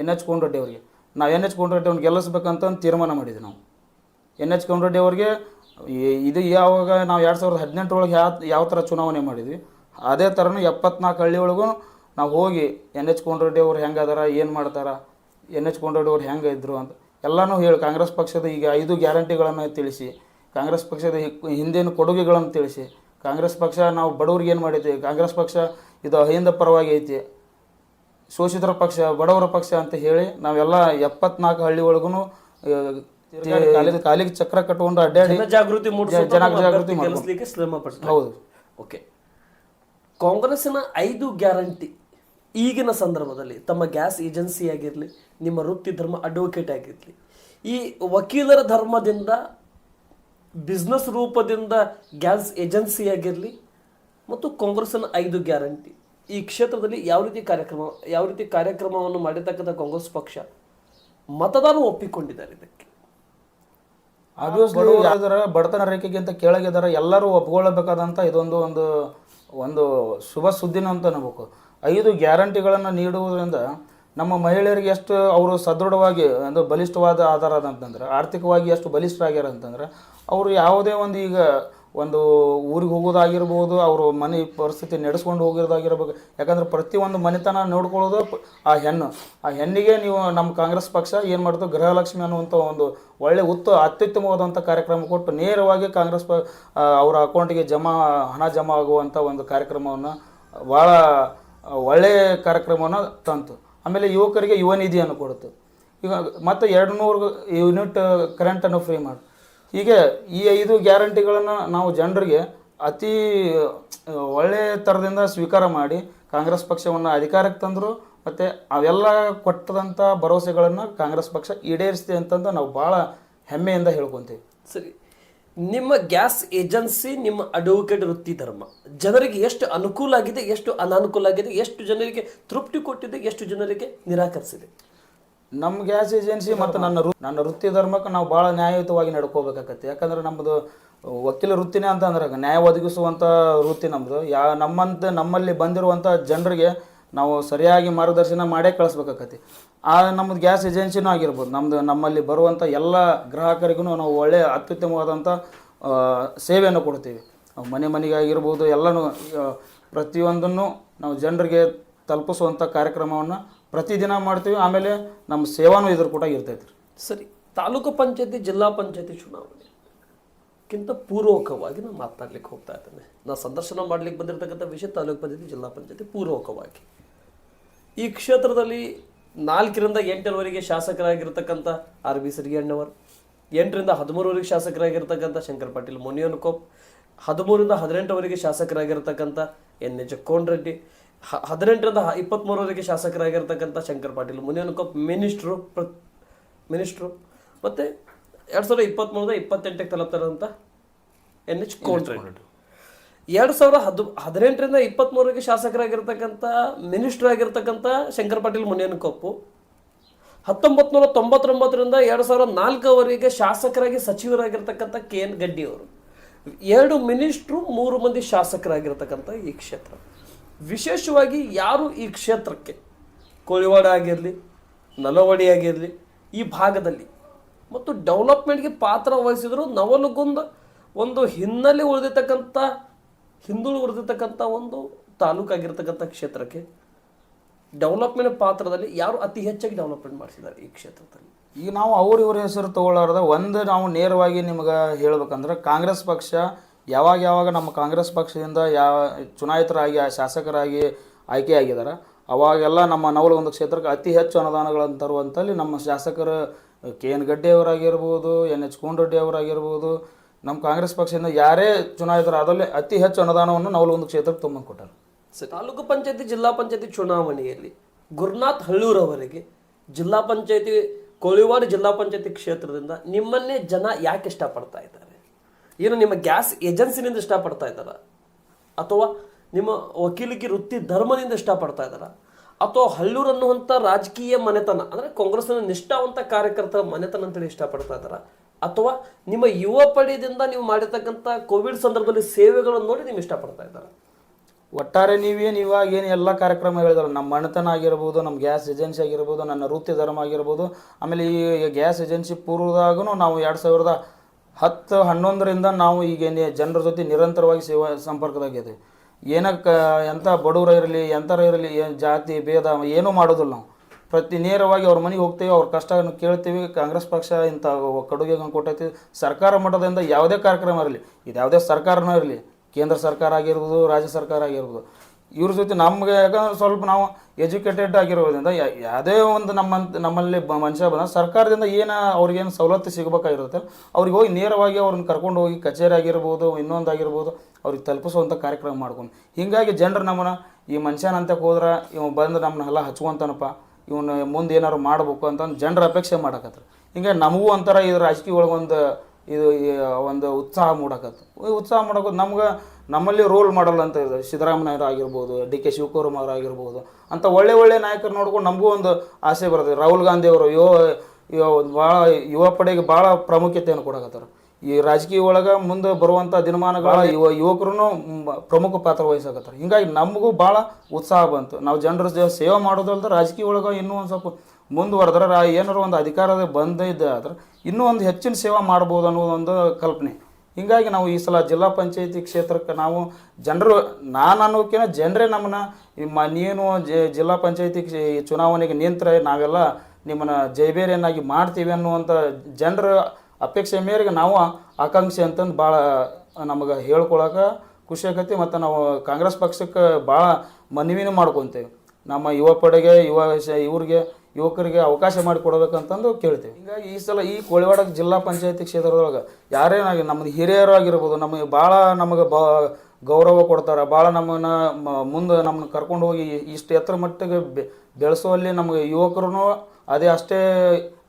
[SPEAKER 2] ಎನ್ ಎಚ್ ಕೋನರೆಡ್ಡಿ ಅವರಿಗೆ. ನಾವು ಎನ್ ಎಚ್ ಕೋನರೆಡ್ಡಿ ಅವ್ನು ಗೆಲ್ಲಿಸ್ಬೇಕಂತ ಒಂದು ತೀರ್ಮಾನ ಮಾಡಿದ್ವಿ ನಾವು. ಎನ್ ಎಚ್ ಕೋನರೆಡ್ಡಿ ಅವ್ರಿಗೆ ಇದು ಯಾವಾಗ ನಾವು ಎರಡು ಸಾವಿರದ ಹದಿನೆಂಟರೊಳಗೆ ಯಾವ ಯಾವ ಥರ ಚುನಾವಣೆ ಮಾಡಿದ್ವಿ, ಅದೇ ಥರನೂ ಎಪ್ಪತ್ನಾಲ್ಕು ಹಳ್ಳಿ ಒಳಗೂ ನಾವು ಹೋಗಿ ಎನ್ ಎಚ್ ಕೋನರೆಡ್ಡಿ ಅವ್ರು ಹೆಂಗೆ ಅದಾರ, ಏನು ಮಾಡ್ತಾರ ಎನ್ ಎಚ್ ಕೋನರೆಡ್ಡಿ ಅವ್ರು ಹೆಂಗೆ ಇದ್ರು ಅಂತ ಎಲ್ಲನೂ ಹೇಳಿ, ಕಾಂಗ್ರೆಸ್ ಪಕ್ಷದ ಈಗ ಐದು ಗ್ಯಾರಂಟಿಗಳನ್ನು ತಿಳಿಸಿ, ಕಾಂಗ್ರೆಸ್ ಪಕ್ಷದ ಹಿಂದಿನ ಕೊಡುಗೆಗಳನ್ನು ತಿಳಿಸಿ, ಕಾಂಗ್ರೆಸ್ ಪಕ್ಷ ನಾವು ಬಡವ್ರಿಗೆ ಏನು ಮಾಡೈತಿ ಕಾಂಗ್ರೆಸ್ ಪಕ್ಷ ಇದು ಅಹಿಂದ ಪರವಾಗಿ ಐತಿ ಶೋಷಿತರ ಪಕ್ಷ ಬಡವರ ಪಕ್ಷ ಅಂತ ಹೇಳಿ ನಾವೆಲ್ಲ ಎಪ್ಪತ್ನಾಲ್ಕು ಹಳ್ಳಿ ಒಳಗೂ ಕಾಲಿಗೆ ಕಾಲಿಗೆ ಚಕ್ರ ಕಟ್ಕೊಂಡು ಅಡ್ಡಾಡಿ ಜಾಗೃತಿ
[SPEAKER 1] ಜನಜಾಗೃತಿ
[SPEAKER 2] ಮಾಡ್ಕೊಂಡು.
[SPEAKER 1] ಶ್ರಮ
[SPEAKER 2] ಹೌದು.
[SPEAKER 1] ಓಕೆ. ಕಾಂಗ್ರೆಸ್ಸಿನ ಐದು ಗ್ಯಾರಂಟಿ ಈಗಿನ ಸಂದರ್ಭದಲ್ಲಿ ತಮ್ಮ ಗ್ಯಾಸ್ ಏಜೆನ್ಸಿ ಆಗಿರಲಿ ನಿಮ್ಮ ವೃತ್ತಿ ಧರ್ಮ ಅಡ್ವೊಕೇಟ್ ಆಗಿರಲಿ ಈ ವಕೀಲರ ಧರ್ಮದಿಂದ ಬಿಸ್ನೆಸ್ ರೂಪದಿಂದ ಗ್ಯಾಸ್ ಏಜೆನ್ಸಿ ಆಗಿರಲಿ ಮತ್ತು ಕಾಂಗ್ರೆಸ್ಸಿನ ಐದು ಗ್ಯಾರಂಟಿ. ಈ ಕ್ಷೇತ್ರದಲ್ಲಿ ಯಾವ ರೀತಿ ಕಾರ್ಯಕ್ರಮ, ಯಾವ ರೀತಿ ಕಾರ್ಯಕ್ರಮವನ್ನು ಮಾಡಿರ್ತಕ್ಕಂಥ ಕಾಂಗ್ರೆಸ್ ಪಕ್ಷ ಮತದಾರರು ಒಪ್ಪಿಕೊಂಡಿದ್ದಾರೆ ಇದಕ್ಕೆ?
[SPEAKER 2] ಬಡತನ ರೇಖೆಗಿಂತ ಕೆಳಗಿದ್ದಾರೆ, ಎಲ್ಲರೂ ಒಪ್ಕೊಳ್ಳಬೇಕಾದಂಥ ಇದೊಂದು ಒಂದು ಒಂದು ಶುಭ ಸುದ್ದಿನ ಅಂತ ಅನ್ಬೇಕು. ಐದು ಗ್ಯಾರಂಟಿಗಳನ್ನು ನೀಡುವುದರಿಂದ ನಮ್ಮ ಮಹಿಳೆಯರಿಗೆ ಎಷ್ಟು ಅವರು ಸದೃಢವಾಗಿ ಒಂದು ಬಲಿಷ್ಠವಾದ ಆಧಾರ ಅಂತಂದ್ರೆ ಆರ್ಥಿಕವಾಗಿ ಎಷ್ಟು ಬಲಿಷ್ಠರಾಗ್ಯಾರ ಅಂತಂದ್ರೆ, ಅವರು ಯಾವುದೇ ಒಂದು ಈಗ ಒಂದು ಊರಿಗೆ ಹೋಗೋದಾಗಿರ್ಬೋದು, ಅವರು ಮನೆ ಪರಿಸ್ಥಿತಿ ನಡೆಸ್ಕೊಂಡು ಹೋಗಿರೋದಾಗಿರ್ಬೇಕು. ಯಾಕಂದ್ರೆ ಪ್ರತಿಯೊಂದು ಮನೆತನ ನೋಡ್ಕೊಳ್ಳೋದು ಆ ಹೆಣ್ಣು. ಆ ಹೆಣ್ಣಿಗೆ ನೀವು ನಮ್ಮ ಕಾಂಗ್ರೆಸ್ ಪಕ್ಷ ಏನು ಮಾಡ್ತು? ಗೃಹಲಕ್ಷ್ಮಿ ಅನ್ನುವಂಥ ಒಂದು ಒಳ್ಳೆ ಉತ್ತ ಅತ್ಯುತ್ತಮವಾದಂಥ ಕಾರ್ಯಕ್ರಮ ಕೊಟ್ಟು ನೇರವಾಗಿ ಕಾಂಗ್ರೆಸ್ ಪ ಅವರ ಅಕೌಂಟಿಗೆ ಜಮಾ, ಹಣ ಜಮಾ ಆಗುವಂಥ ಒಂದು ಕಾರ್ಯಕ್ರಮವನ್ನು ಭಾಳ ಒಳ್ಳೆಯ ಕಾರ್ಯಕ್ರಮವನ್ನು ತಂತು. ಆಮೇಲೆ ಯುವಕರಿಗೆ ಯುವ ನಿಧಿಯನ್ನು ಕೊಡ್ತು. ಈಗ ಮತ್ತು ಎರಡು ನೂರು ಯೂನಿಟ್ ಕರೆಂಟನ್ನು ಫ್ರೀ ಮಾಡಿ. ಹೀಗೆ ಈ ಐದು ಗ್ಯಾರಂಟಿಗಳನ್ನು ನಾವು ಜನರಿಗೆ ಅತಿ ಒಳ್ಳೆಯ ಥರದಿಂದ ಸ್ವೀಕಾರ ಮಾಡಿ ಕಾಂಗ್ರೆಸ್ ಪಕ್ಷವನ್ನು ಅಧಿಕಾರಕ್ಕೆ ತಂದರು ಮತ್ತು ಅವೆಲ್ಲ ಕೊಟ್ಟದಂಥ ಭರವಸೆಗಳನ್ನು ಕಾಂಗ್ರೆಸ್ ಪಕ್ಷ ಈಡೇರಿಸಿದೆ ಅಂತಂದು ನಾವು ಭಾಳ ಹೆಮ್ಮೆಯಿಂದ ಹೇಳ್ಕೊತೀವಿ.
[SPEAKER 1] ಸರಿ. ನಿಮ್ಮ ಗ್ಯಾಸ್ ಏಜೆನ್ಸಿ, ನಿಮ್ಮ ಅಡ್ವೊಕೇಟ್ ವೃತ್ತಿ ಧರ್ಮ. ಜನರಿಗೆ ಎಷ್ಟು ಅನುಕೂಲ ಆಗಿದೆ, ಎಷ್ಟು ಅನಾನುಕೂಲ ಆಗಿದೆ, ಎಷ್ಟು ಜನರಿಗೆ ತೃಪ್ತಿ ಕೊಟ್ಟಿದೆ, ಎಷ್ಟು ಜನರಿಗೆ ನಿರಾಕರಿಸಿದೆ?
[SPEAKER 2] ನಮ್ಮ ಗ್ಯಾಸ್ ಏಜೆನ್ಸಿ ಮತ್ತು ನನ್ನ ವೃ ನನ್ನ ವೃತ್ತಿ ಧರ್ಮಕ್ಕೆ ನಾವು ಭಾಳ ನ್ಯಾಯಯುತವಾಗಿ ನಡ್ಕೋಬೇಕಾಗತ್ತೆ ಯಾಕಂದ್ರೆ ನಮ್ಮದು ವಕೀಲ ವೃತ್ತಿನೇ ಅಂತ ಅಂದ್ರೆ ನ್ಯಾಯ ಒದಗಿಸುವಂಥ ವೃತ್ತಿ ನಮ್ಮದು ಯಾ, ನಮ್ಮಂತ, ನಮ್ಮಲ್ಲಿ ಬಂದಿರುವಂಥ ಜನರಿಗೆ ನಾವು ಸರಿಯಾಗಿ ಮಾರ್ಗದರ್ಶನ ಮಾಡೇ ಕಳಿಸ್ಬೇಕಾಗತ್ತೆ ಆ ನಮ್ಮದು ಗ್ಯಾಸ್ ಏಜೆನ್ಸಿನೂ ಆಗಿರ್ಬೋದು. ನಮ್ಮದು ನಮ್ಮಲ್ಲಿ ಬರುವಂಥ ಎಲ್ಲ ಗ್ರಾಹಕರಿಗೂ ನಾವು ಒಳ್ಳೆಯ ಅತ್ಯುತ್ತಮವಾದಂಥ ಸೇವೆಯನ್ನು ಕೊಡ್ತೀವಿ. ಮನೆ ಮನೆಗಾಗಿರ್ಬೋದು, ಎಲ್ಲನೂ ಪ್ರತಿಯೊಂದನ್ನು ನಾವು ಜನರಿಗೆ ತಲುಪಿಸುವಂಥ ಕಾರ್ಯಕ್ರಮವನ್ನು ಪ್ರತಿದಿನ ಮಾಡ್ತೀವಿ, ಆಮೇಲೆ ನಮ್ಮ ಸೇವಾನು ಇದ್ರ ಕೂಡ ಇರ್ತೈತೆ ರೀ
[SPEAKER 1] ಸರಿ, ತಾಲೂಕು ಪಂಚಾಯತಿ, ಜಿಲ್ಲಾ ಪಂಚಾಯತಿ ಚುನಾವಣೆಕ್ಕಿಂತ ಪೂರ್ವಕವಾಗಿ ನಾನು ಮಾತನಾಡ್ಲಿಕ್ಕೆ ಹೋಗ್ತಾ ಇದ್ದೇನೆ. ನಾನು ಸಂದರ್ಶನ ಮಾಡ್ಲಿಕ್ಕೆ ಬಂದಿರತಕ್ಕಂಥ ವಿಷಯ ತಾಲೂಕು ಪಂಚಾಯತಿ, ಜಿಲ್ಲಾ ಪಂಚಾಯತಿ ಪೂರ್ವಕವಾಗಿ. ಈ ಕ್ಷೇತ್ರದಲ್ಲಿ ನಾಲ್ಕರಿಂದ ಎಂಟರವರೆಗೆ ಶಾಸಕರಾಗಿರ್ತಕ್ಕಂಥ ಆರ್ ಬಿ ಸಿರಿಗಣ್ಣವರ್ ಎಂಟರಿಂದ ಹದಿಮೂರವರೆಗೆ ಶಾಸಕರಾಗಿರ್ತಕ್ಕಂಥ ಶಂಕರ್ ಪಾಟೀಲ್ ಮುನಿಯನ್ಕೋಪ್ ಹದಿಮೂರಿಂದ ಹದಿನೆಂಟರವರೆಗೆ ಶಾಸಕರಾಗಿರ್ತಕ್ಕಂಥ ಎನ್ ಎಚ್ ರೆಡ್ಡಿ ಹ ಹದಿನೆಂಟರಿಂದ ಇಪ್ಪತ್ತ್ಮೂರವರೆಗೆ ಶಾಸಕರಾಗಿರ್ತಕ್ಕಂಥ ಶಂಕರ್ ಪಾಟೀಲ್ ಮುನಿಯನ್ಕೋಪ್ ಮಿನಿಸ್ಟ್ರು ಪ್ರ ಮಿನಿಸ್ಟ್ರು ಮತ್ತು ಎರಡು ಸಾವಿರದ ಇಪ್ಪತ್ತ್ಮೂರದ ಇಪ್ಪತ್ತೆಂಟಕ್ಕೆ ತಲುಪ್ತಾರಂಥ ಎನ್ ಎಚ್ ಕೋಂಟ್ರೆಂಟ್ ಎರಡು ಸಾವಿರ ಹದ್ ಹದಿನೆಂಟರಿಂದ ಇಪ್ಪತ್ತ್ಮೂರಕ್ಕೆ ಶಾಸಕರಾಗಿರ್ತಕ್ಕಂಥ ಮಿನಿಸ್ಟ್ರ್ ಆಗಿರ್ತಕ್ಕಂಥ ಶಂಕರ್ ಪಾಟೀಲ್ ಮುನಿಯನ್ಕೊಪ್ಪು ಹತ್ತೊಂಬತ್ತು ನೂರ ತೊಂಬತ್ತೊಂಬತ್ತರಿಂದ ಎರಡು ಸಾವಿರದ ನಾಲ್ಕವರೆಗೆ ಶಾಸಕರಾಗಿ ಸಚಿವರಾಗಿರ್ತಕ್ಕಂಥ ಕೆ ಎನ್ ಗಡ್ಡಿಯವರು. ಎರಡು ಮಿನಿಸ್ಟ್ರು ಮೂರು ಮಂದಿ ಶಾಸಕರಾಗಿರ್ತಕ್ಕಂಥ ಈ ಕ್ಷೇತ್ರ. ವಿಶೇಷವಾಗಿ ಯಾರು ಈ ಕ್ಷೇತ್ರಕ್ಕೆ? ಕೋಳಿವಾಡ ಆಗಿರಲಿ, ನಲವಡಿ ಆಗಿರಲಿ, ಈ ಭಾಗದಲ್ಲಿ. ಮತ್ತು ಡೆವಲಪ್ಮೆಂಟ್ಗೆ ಪಾತ್ರ ವಹಿಸಿದ್ರು ನವಲಗುಂದ, ಒಂದು ಹಿನ್ನೆಲೆ ಉಳಿದಿರ್ತಕ್ಕಂಥ ಹಿಂದುಳು ಉಳಿದಿರ್ತಕ್ಕಂಥ ಒಂದು ತಾಲೂಕಾಗಿರ್ತಕ್ಕಂಥ ಕ್ಷೇತ್ರಕ್ಕೆ ಡೆವಲಪ್ಮೆಂಟ್ ಪಾತ್ರದಲ್ಲಿ ಯಾರು ಅತಿ ಹೆಚ್ಚಾಗಿ ಡೆವಲಪ್ಮೆಂಟ್ ಮಾಡಿಸಿದ್ದಾರೆ ಈ ಕ್ಷೇತ್ರದಲ್ಲಿ?
[SPEAKER 2] ಈಗ ನಾವು ಅವ್ರ ಇವ್ರ ಹೆಸರು ತಗೊಳ್ಳಾರ್ದ ಒಂದು ನಾವು ನೇರವಾಗಿ ನಿಮ್ಗೆ ಹೇಳ್ಬೇಕಂದ್ರೆ ಕಾಂಗ್ರೆಸ್ ಪಕ್ಷ ಯಾವಾಗ ಯಾವಾಗ ನಮ್ಮ ಕಾಂಗ್ರೆಸ್ ಪಕ್ಷದಿಂದ ಯಾವ ಚುನಾಯಿತರಾಗಿ, ಆ ಶಾಸಕರಾಗಿ ಆಯ್ಕೆಯಾಗಿದ್ದಾರೆ ಅವಾಗೆಲ್ಲ ನಮ್ಮ ನವಲಗುಂದ ಕ್ಷೇತ್ರಕ್ಕೆ ಅತಿ ಹೆಚ್ಚು ಅನುದಾನಗಳನ್ನು ತರುವಂಥಲ್ಲಿ ನಮ್ಮ ಶಾಸಕರು ಕೆ ಎನ್ ಗಡ್ಡೆ ಅವರಾಗಿರ್ಬೋದು ಎನ್ ಎಚ್ ಅವರಾಗಿರ್ಬೋದು, ನಮ್ಮ ಕಾಂಗ್ರೆಸ್ ಪಕ್ಷದಿಂದ ಯಾರೇ ಚುನಾಯಿತರಾದಲ್ಲಿ ಅತಿ ಹೆಚ್ಚು ಅನುದಾನವನ್ನು ನವಲಗುಂದ ಕ್ಷೇತ್ರಕ್ಕೆ ತುಂಬ ಕೊಟ್ಟಾರೆ.
[SPEAKER 1] ತಾಲೂಕು ಪಂಚಾಯತಿ, ಜಿಲ್ಲಾ ಪಂಚಾಯತಿ ಚುನಾವಣೆಯಲ್ಲಿ ಗುರುನಾಥ್ ಹಳ್ಳೂರವರಿಗೆ ಜಿಲ್ಲಾ ಪಂಚಾಯತಿ ಕೋಳಿವಾರ ಜಿಲ್ಲಾ ಪಂಚಾಯತಿ ಕ್ಷೇತ್ರದಿಂದ ನಿಮ್ಮನ್ನೇ ಜನ ಯಾಕೆ ಇಷ್ಟಪಡ್ತಾ ಇದ್ದಾರೆ? ಏನು ನಿಮ್ಮ ಗ್ಯಾಸ್ ಏಜೆನ್ಸಿನಿಂದ ಇಷ್ಟಪಡ್ತಾ ಇದ್ದಾರೆ? ಅಥವಾ ನಿಮ್ಮ ವಕೀಲಿಕೆ ವೃತ್ತಿ ಧರ್ಮದಿಂದ ಇಷ್ಟಪಡ್ತಾ ಇದ್ದಾರೆ? ಅಥವಾ ಹಳ್ಳೂರು ಅನ್ನುವಂಥ ರಾಜಕೀಯ ಮನೆತನ, ಅಂದ್ರೆ ಕಾಂಗ್ರೆಸ್ನ ನಿಷ್ಠಾವಂತ ಕಾರ್ಯಕರ್ತರ ಮನೆತನ ಅಂತೇಳಿ ಇಷ್ಟಪಡ್ತಾ ಇದ್ದಾರೆ? ಅಥವಾ ನಿಮ್ಮ ಯುವ ಪಡೆಯದಿಂದ ನೀವು ಮಾಡಿರ್ತಕ್ಕಂಥ ಕೋವಿಡ್ ಸಂದರ್ಭದಲ್ಲಿ ಸೇವೆಗಳನ್ನು ನೋಡಿ ನೀವು ಇಷ್ಟಪಡ್ತಾ ಇದ್ದಾರೆ?
[SPEAKER 2] ಒಟ್ಟಾರೆ ನೀವೇನು ಇವಾಗ ಏನು ಎಲ್ಲ ಕಾರ್ಯಕ್ರಮ ಹೇಳಿದಾರೆ ನಮ್ಮ ಮಣತನ ಆಗಿರ್ಬೋದು, ನಮ್ಮ ಗ್ಯಾಸ್ ಏಜೆನ್ಸಿ ಆಗಿರ್ಬೋದು, ನನ್ನ ವೃತ್ತಿ ಧರ್ಮ ಆಗಿರ್ಬೋದು, ಆಮೇಲೆ ಈ ಗ್ಯಾಸ್ ಏಜೆನ್ಸಿ ಪೂರ್ವದಾಗೂ ನಾವು ಎರಡು ಸಾವಿರದ ಹತ್ತು, ಹನ್ನೊಂದರಿಂದ ನಾವು ಈಗ ಜನರ ಜೊತೆ ನಿರಂತರವಾಗಿ ಸೇವಾ ಸಂಪರ್ಕದಾಗಿದ್ದೀವಿ. ಏನಕ್ಕೆ ಎಂಥ ಬಡವರು ಇರಲಿ ಎಂಥರ ಇರಲಿ ಏನು ಜಾತಿ, ಭೇದ, ಏನೂ ಮಾಡೋದಿಲ್ಲ ನಾವು. ಪ್ರತಿ ನೇರವಾಗಿ ಅವ್ರ ಮನೆಗೆ ಹೋಗ್ತೀವಿ, ಅವ್ರ ಕಷ್ಟವನ್ನು ಕೇಳ್ತೀವಿ, ಕಾಂಗ್ರೆಸ್ ಪಕ್ಷ ಇಂಥ ಕೊಡುಗೆಗಳನ್ನು ಕೊಟ್ಟೈತಿ. ಸರ್ಕಾರ ಮಟ್ಟದಿಂದ ಯಾವುದೇ ಕಾರ್ಯಕ್ರಮ ಇರಲಿ ಇದು ಯಾವುದೇ ಸರ್ಕಾರನೂ ಇರಲಿ, ಕೇಂದ್ರ ಸರ್ಕಾರ ಆಗಿರ್ಬೋದು, ರಾಜ್ಯ ಸರ್ಕಾರ ಆಗಿರ್ಬೋದು ಇವ್ರ ಜೊತೆ ನಮ್ಗೆ ಯಾಕಂದ್ರೆ ಸ್ವಲ್ಪ ನಾವು ಎಜುಕೇಟೆಡ್ ಆಗಿರೋದ್ರಿಂದ ಯಾವುದೇ ಒಂದು ನಮ್ಮ ನಮ್ಮಲ್ಲಿ ಮನುಷ್ಯ ಬಂದ ಸರ್ಕಾರದಿಂದ ಏನು ಅವ್ರಿಗೇನು ಸವಲತ್ತು ಸಿಗಬೇಕಾಗಿರುತ್ತೆ ಅವ್ರಿಗೆ ಹೋಗಿ ನೇರವಾಗಿ ಅವ್ರನ್ನ ಕರ್ಕೊಂಡು ಹೋಗಿ ಕಚೇರಿ ಆಗಿರ್ಬೋದು ಇನ್ನೊಂದು ಆಗಿರ್ಬೋದು ಅವ್ರಿಗೆ ತಲುಪಿಸುವಂಥ ಕಾರ್ಯಕ್ರಮ ಮಾಡ್ಕೊಂಡು. ಹೀಗಾಗಿ ಜನರು ನಮ್ಮನ್ನ, ಈ ಮನುಷ್ಯನಂತಕ್ಕೆ ಹೋದ್ರೆ ಇವ್ ಬಂದು ನಮ್ಮನ್ನೆಲ್ಲ ಹಚ್ಕೊಂತಾನಪ್ಪ, ಇವನು ಮುಂದೆ ಏನಾರು ಮಾಡ್ಬೇಕು ಅಂತಂದು ಜನರ ಅಪೇಕ್ಷೆ ಮಾಡಕತ್ತಾರೆ ಹಿಂಗೆ ನಮಗೂ ಒಂಥರ ಇದು ರಾಜಕೀಯ ಒಳಗೆ ಒಂದು ಇದು ಒಂದು ಉತ್ಸಾಹ ಮೂಡಕತ್ತು. ಉತ್ಸಾಹ ಮಾಡೋಕೆ ನಮ್ಗೆ ನಮ್ಮಲ್ಲಿ ರೋಲ್ ಮಾಡಲ್ ಅಂತ ಇದೆ ಸಿದ್ದರಾಮಯ್ಯರು ಆಗಿರ್ಬೋದು ಡಿ ಕೆ ಶಿವಕುಮಾರ್ ಆಗಿರ್ಬೋದು ಅಂತ ಒಳ್ಳೆ ಒಳ್ಳೆ ನಾಯಕರು ನೋಡ್ಕೊಂಡು ನಮಗೂ ಒಂದು ಆಸೆ ಬರ್ತದೆ ರಾಹುಲ್ ಗಾಂಧಿ ಅವರು ಯುವ ಭಾಳ ಯುವ ಪಡೆಗೆ ಭಾಳ ಪ್ರಾಮುಖ್ಯತೆಯನ್ನು ಕೊಡಕತ್ತಾರೆ. ಈ ರಾಜಕೀಯ ಒಳಗೆ ಮುಂದೆ ಬರುವಂಥ ದಿನಮಾನಗಳ ಯುವ ಯುವಕರು ಪ್ರಮುಖ ಪಾತ್ರ ವಹಿಸಕತ್ತಾರೆ. ಹೀಗಾಗಿ ನಮಗೂ ಭಾಳ ಉತ್ಸಾಹ ಬಂತು. ನಾವು ಜನರ ಸೇವೆ ಮಾಡೋದಲ್ದ ರಾಜಕೀಯ ಒಳಗೆ ಇನ್ನೂ ಒಂದು ಸ್ವಲ್ಪ ಮುಂದುವರೆದ್ರೆ ಏನಾರು ಒಂದು ಅಧಿಕಾರದ ಬಂದಿದ್ದೆ ಆದ್ರೆ ಇನ್ನೂ ಒಂದು ಹೆಚ್ಚಿನ ಸೇವೆ ಮಾಡ್ಬೋದು ಅನ್ನೋದೊಂದು ಕಲ್ಪನೆ. ಹೀಗಾಗಿ ನಾವು ಈ ಸಲ ಜಿಲ್ಲಾ ಪಂಚಾಯತಿ ಕ್ಷೇತ್ರಕ್ಕೆ ನಾವು ಜನರು, ನಾನು ಅನ್ನೋಕ್ಕಿಂತ ಜನರೇ ನಮ್ಮನ್ನ ಮ ನೀನು ಜಿಲ್ಲಾ ಪಂಚಾಯತಿ ಚುನಾವಣೆಗೆ ನಿಂತರೆ ನಾವೆಲ್ಲ ನಿಮ್ಮನ್ನ ಜೈಬೇರಿಯನ್ನಾಗಿ ಮಾಡ್ತೀವಿ ಅನ್ನುವಂಥ ಜನರ ಅಪೇಕ್ಷೆ ಮೇರೆಗೆ ನಾವು ಆಕಾಂಕ್ಷೆ ಅಂತಂದು ಭಾಳ ನಮಗೆ ಹೇಳ್ಕೊಳಕ್ಕೆ ಖುಷಿ ಆಗೈತಿ ಮತ್ತು ನಾವು ಕಾಂಗ್ರೆಸ್ ಪಕ್ಷಕ್ಕೆ ಭಾಳ ಮನವಿನೂ ಮಾಡ್ಕೊತೇವೆ. ನಮ್ಮ ಯುವ ಪಡೆಗೆ, ಯುವ ಇವ್ರಿಗೆ ಯುವಕರಿಗೆ ಅವಕಾಶ ಮಾಡಿಕೊಡ್ಬೇಕಂತಂದು ಕೇಳ್ತೀವಿ. ಹೀಗಾಗಿ ಈ ಸಲ ಈ ಕೋಳಿವಾಡ ಜಿಲ್ಲಾ ಪಂಚಾಯತಿ ಕ್ಷೇತ್ರದೊಳಗೆ ಯಾರೇನಾಗಿ ನಮ್ಮದು ಹಿರಿಯರು ಆಗಿರ್ಬೋದು ನಮಗೆ ಭಾಳ ನಮಗೆ ಬ ಗೌರವ ಕೊಡ್ತಾರೆ ಭಾಳ ನಮ್ಮನ್ನು ಮುಂದೆ ನಮ್ಮನ್ನು ಕರ್ಕೊಂಡು ಹೋಗಿ ಇಷ್ಟು ಎತ್ತರ ಮಟ್ಟಿಗೆ ಬೆಳೆಸುವಲ್ಲಿ ನಮಗೆ ಯುವಕರು ಅದೇ ಅಷ್ಟೇ